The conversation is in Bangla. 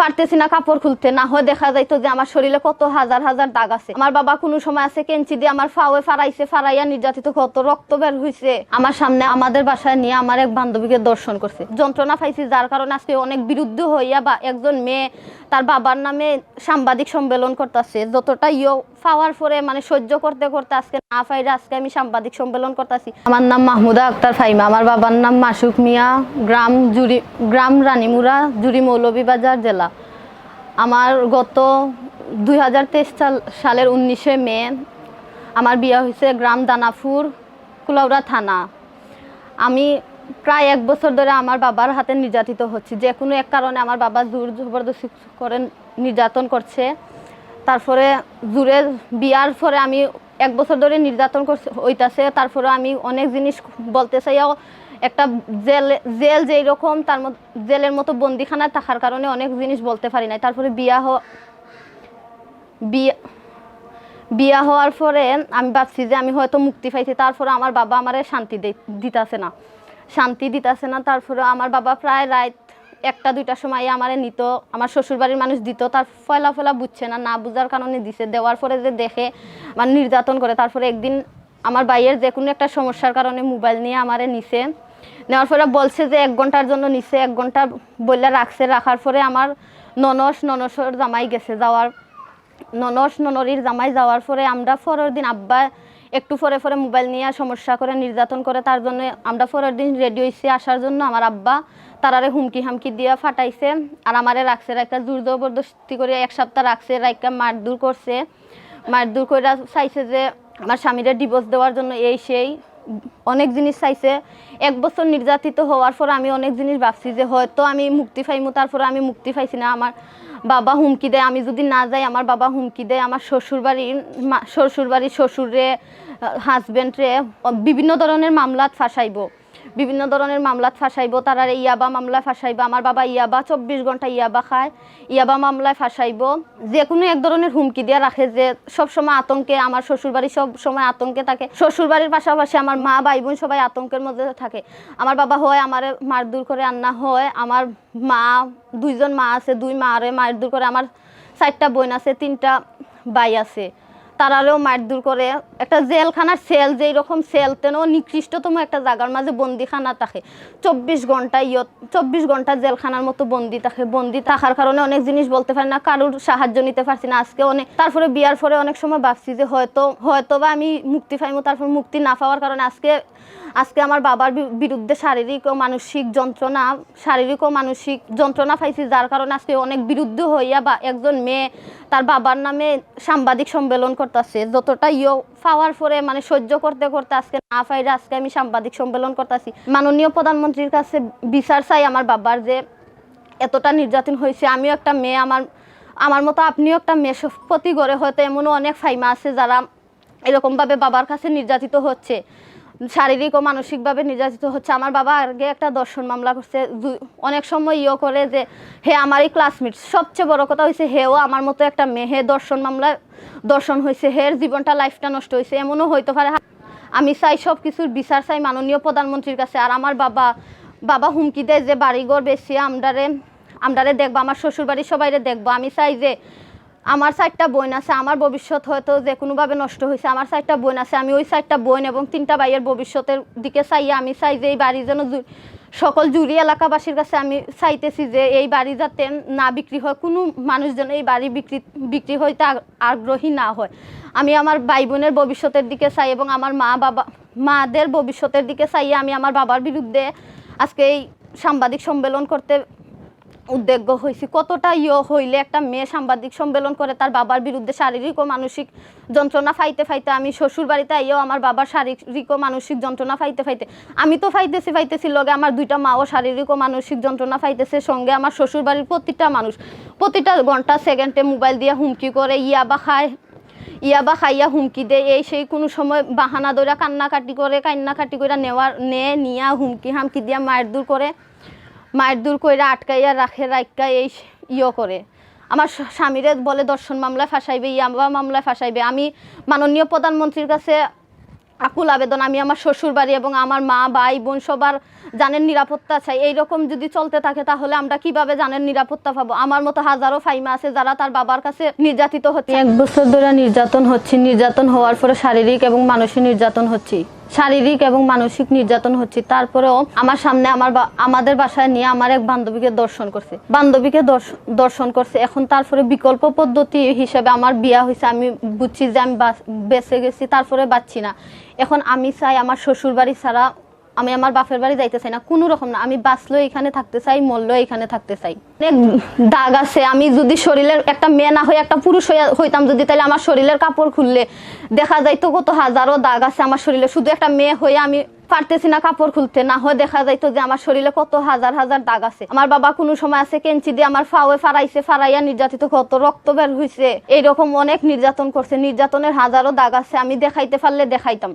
পারতেছি না, কাপড় খুলতে। না হয় দেখা যাইতো যে আমার শরীরে কত হাজার হাজার দাগ আছে। আমার বাবা কোনো সময় আছে কেঞ্চি দিয়ে আমার ফাওয়ে ফারাইছে ফারাইয়া নির্যাতিত কত রক্ত বের হয়েছে আমার সামনে আমাদের বাসায় নিয়ে আমার এক বান্ধবীকে দর্শন করছে। যন্ত্রণা পাইছি যার কারণে আজকে অনেক বিরুদ্ধ হইয়া বা একজন মেয়ে তার বাবার নামে সাংবাদিক সম্মেলন করতেছে। যতটা ইয়ে পাওয়ার পরে মানে সহ্য করতে করতে আজকে না পাইরে আজকে আমি সাংবাদিক সম্মেলন করতেছি। আমার নাম মাহমুদা আক্তার ফাইমা আমার বাবার নাম মাসুক মিয়া। গ্রাম জুরি গ্রাম রানীমুরা জুরি মৌলভীবাজার জেলা। আমার গত দুই হাজার তেইশ সাল, সালের উনিশে মে আমার বিয়ে হয়েছে গ্রাম দানাপুর, কুলাউড়া থানা। আমি প্রায় এক বছর ধরে আমার বাবার হাতে নির্যাতিত হচ্ছি। যে কোনো এক কারণে আমার বাবা জোর জবরদস্তি করে নির্যাতন করছে। তারপরে জোরে বিয়ার পরে আমি এক বছর ধরে নির্যাতন করছে, হইতাছে। তারপরে আমি অনেক জিনিস বলতে চাইও একটা জেল জেল যেই রকম, তার জেলের মতো বন্দিখানা থাকার কারণে অনেক জিনিস বলতে পারি নাই। তারপরে বিয়া হ বিয়া বিয়া হওয়ার পরে আমি ভাবছি যে আমি হয়তো মুক্তি পাইছি। তারপরে আমার বাবা আমারে শান্তি দিতাছে না। শান্তি দিতাছে না, তারপরে আমার বাবা প্রায় রাত একটা, দুইটার সময় আমারে নিত, আমার শ্বশুরবাড়ির মানুষ দিত। তার ফয়লা ফয়লা বুঝছে না না বুঝার কারণে দিছে। দেওয়ার পরে যে দেখে আমার নির্যাতন করে, তারপরে একদিন আমার বাইয়ের যে কোনো একটা সমস্যার কারণে মোবাইল নিয়ে আমারে নিছে। নেওয়ার পরে বলছে যে এক ঘণ্টার জন্য নিছে, এক ঘণ্টা বললে রাখছে। রাখার পরে আমার ননস, ননসর জামাই গেছে যাওয়ার। ননস, ননরির জামাই যাওয়ার পরে আমরা পরের দিন আব্বা একটু পরে পরে মোবাইল নিয়ে সমস্যা করে নির্যাতন করে তার জন্য আমরা পরের দিন রেডি হয়েছি আসার জন্য আমার আব্বা তারারে হুমকি হামকি দিয়ে ফাটাইছে আর আমারে রাখছে রাখা জোর জবরদস্তি করে এক সপ্তাহ রাখছে রাইকা মারধর করছে। মারধর করে চাইছে যে আমার স্বামীরে ডিভোর্স দেওয়ার জন্য এই সেই অনেক জিনিস চাইছে। এক বছর নির্যাতিত হওয়ার পর আমি অনেক জিনিস ভাবছি যে হয়তো আমি মুক্তি পাইমু, তারপরে আমি মুক্তি পাইছি না। আমার বাবা হুমকি দেয়, আমি যদি না যাই, আমার বাবা হুমকি দেয়। আমার শ্বশুরবাড়ির শ্বশুরবাড়ির শ্বশুরে হাজব্যান্ডরে বিভিন্ন ধরনের মামলাত ফাঁসাইব। বিভিন্ন ধরনের মামলাত ফাঁসাইব, তারা ইয়াবা মামলায় ফাঁসাইব, আমার বাবা ইয়াবা, চব্বিশ ঘণ্টা ইয়াবা খায়, ইয়াবা মামলায় ফাঁসাইব যে কোনো এক ধরনের হুমকি দিয়ে রাখে যে সব সময় আতঙ্কে, আমার শ্বশুরবাড়ি সব সময় আতঙ্কে থাকে। শ্বশুরবাড়ির পাশাপাশি আমার মা ভাই বোন সবাই আতঙ্কের মধ্যে থাকে। আমার বাবা হয়, আমার মারধর করে আন্না হয়, আমার মা, দুইজন মা আছে, দুই মা আরে মারধর করে, আমার চারটা বোন আছে, তিনটা ভাই আছে। তারারেও দূর করে। একটা জেলখানার সেল যেই রকম সেল তেন নিকৃষ্টতম একটা জায়গার মাঝে বন্দিখানা থাকে। চব্বিশ ঘণ্টা ইয়ত, চব্বিশ ঘণ্টা জেলখানার মতো বন্দি থাকে, বন্দি থাকার কারণে অনেক জিনিস বলতে পারি না, কারোর সাহায্য নিতে পারছি না। আজকে অনেক, তারপরে বিয়ার পরে অনেক সময় ভাবছি যে হয়তো হয়তো বা আমি মুক্তি পাইমো, তারপর মুক্তি না পাওয়ার কারণে আজকে আজকে আমার বাবার বিরুদ্ধে শারীরিক ও মানসিক যন্ত্রণা, শারীরিক ও মানসিক যন্ত্রণা পাইছি, যার কারণে আজকে অনেক বিরুদ্ধ হইয়া বা একজন মেয়ে তার বাবার নামে সাংবাদিক সম্মেলন করতেছে। যতটা ইয়ে পাওয়ার পরে মানে সহ্য করতে করতে আজকে না পাইরে আজকে আমি সাংবাদিক সম্মেলন করতেছি। মাননীয় প্রধানমন্ত্রীর কাছে বিচার চাই আমার বাবার যে এতটা নির্যাতন হয়েছে আমিও একটা মেয়ে, আমার আমার মতো আপনিও একটা মেয়ে প্রতি ঘরে হয়তো এমনও অনেক ফাইমা আছে যারা এরকমভাবে বাবার কাছে নির্যাতিত হচ্ছে। শারীরিক ও মানসিকভাবে নির্যাতিত হচ্ছে। আমার বাবা আগে একটা দর্শন মামলা করছে অনেক সময় ইয়ে করে যে, হে আমারই ক্লাসমেট সবচেয়ে বড় কথা হয়েছে হেও আমার মতো একটা মেয়ে দর্শন মামলা, দর্শন হয়েছে হের জীবনটা লাইফটা নষ্ট হয়েছে এমনও হইতে পারে। আমি চাই সব কিছুর বিচার চাই মাননীয় প্রধানমন্ত্রীর কাছে। আর আমার বাবা বাবা হুমকি দেয় যে, বাড়িঘর বেশি আমরারে আমরারে দেখব, আমার শ্বশুরবাড়ির সবাইরে দেখব। আমি চাই যে আমার চারটা বোন আছে, আমার ভবিষ্যৎ হয়তো যে কোনোভাবে নষ্ট হয়েছে, আমার চারটা বোন আছে, আমি ওই চারটা বোন এবং তিনটা ভাইয়ের ভবিষ্যতের দিকে চাইয়া আমি চাই যে এই বাড়ি যেন সকল জুড়ি এলাকাবাসীর কাছে আমি চাইতেছি যে এই বাড়ি যাতে না বিক্রি হয়, কোনো মানুষ যেন এই বাড়ি বিক্রি বিক্রি হইতে আগ্রহী না হয়। আমি আমার ভাই বোনের ভবিষ্যতের দিকে চাই এবং আমার মা বাবা মাদের ভবিষ্যতের দিকে চাইয়া আমি আমার বাবার বিরুদ্ধে আজকে এই সাংবাদিক সম্মেলন করতে উদ্যোগ্য হয়েছি। কতটা ইয়ে হইলে একটা মেয়ে সাংবাদিক সম্মেলন করে তার বাবার বিরুদ্ধে শারীরিক ও মানসিক যন্ত্রণা ফাইতে ফাইতে আমি শ্বশুর বাড়িতে আইও আমার বাবার শারীরিক ও মানসিক যন্ত্রণা ফাইতে ফাইতে, আমি তো ফাইতেছি ফাইতেছি লগে আমার দুইটা মাও শারীরিক ও মানসিক যন্ত্রণা ফাইতেছে, সঙ্গে আমার শ্বশুর বাড়ির প্রতিটা মানুষ। প্রতিটা ঘণ্টা সেকেন্ডে মোবাইল দিয়ে হুমকি করে, ইয়া বা খায়, ইয়া বা খাইয়া হুমকি দেয়, এই সেই কোনো সময় বাহানা দৌড়া কান্নাকাটি করে কান্নাকাটি করে নেওয়ার নে নিয়া হুমকি হামকি দিয়া মায়ের দূর করে। মায়ের দূর করে আটকাইয়া রাখে রাখা এই ইয়ে করে। আমার স্বামীরে বলে, দর্শন মামলায় ফাঁসাইবে ইয়াবা মামলায় ফাঁসাইবে। আমি মাননীয় প্রধানমন্ত্রীর কাছে আকুল আবেদন, আমি আমার শ্বশুর বাড়ি এবং আমার মা, ভাই, বোন সবার জানের নিরাপত্তা চাই। এইরকম যদি চলতে থাকে, তাহলে আমরা কীভাবে জানের নিরাপত্তা পাবো? আমার মতো হাজারো ফাইমা আছে যারা তার বাবার কাছে নির্যাতিত হচ্ছে। এক বছর ধরে নির্যাতন হচ্ছে। নির্যাতন হওয়ার পরে শারীরিক এবং মানসিক নির্যাতন হচ্ছে শারীরিক এবং মানসিক নির্যাতন হচ্ছে। তারপরেও আমার সামনে আমার আমাদের বাসায় নিয়ে আমার এক বান্ধবীকে দর্শন করছে। বান্ধবীকে দর্শ- দর্শন করছে। এখন তারপরে বিকল্প পদ্ধতি হিসেবে আমার বিয়া হয়েছে। আমি বুঝছি যে আমি বেঁচে গেছি, তারপরে বাঁচছি না। এখন আমি চাই আমার শ্বশুর বাড়ি ছাড়া আমি আমার বাপের বাড়ি যাইতে চাই না, কোনো রকম না। আমি বাঁচলেও এখানে থাকতে চাই, মরলেও এখানে থাকতে চাই। অনেক দাগ আছে। আমি যদি শরীরের একটা মেয়ে না হয়ে একটা পুরুষ হইতাম যদি, তাহলে আমার শরীরের কাপড় খুললে দেখা যাইতো কত হাজারো দাগ আছে আমার শরীরে। শুধু একটা মেয়ে হয়ে আমি পারতেছি না কাপড় খুলতে। না হয় দেখা যাইতো যে আমার শরীরে কত হাজার হাজার দাগ আছে। আমার বাবা কোনো সময় আছে কেঞ্চি দিয়ে আমার ফাওয়ে ফারাইছে ফারাইয়া নির্যাতিত কত রক্ত বের হয়েছে এইরকম অনেক নির্যাতন করছে। নির্যাতনের হাজারো দাগ আছে। আমি দেখাইতে পারলে দেখাইতাম।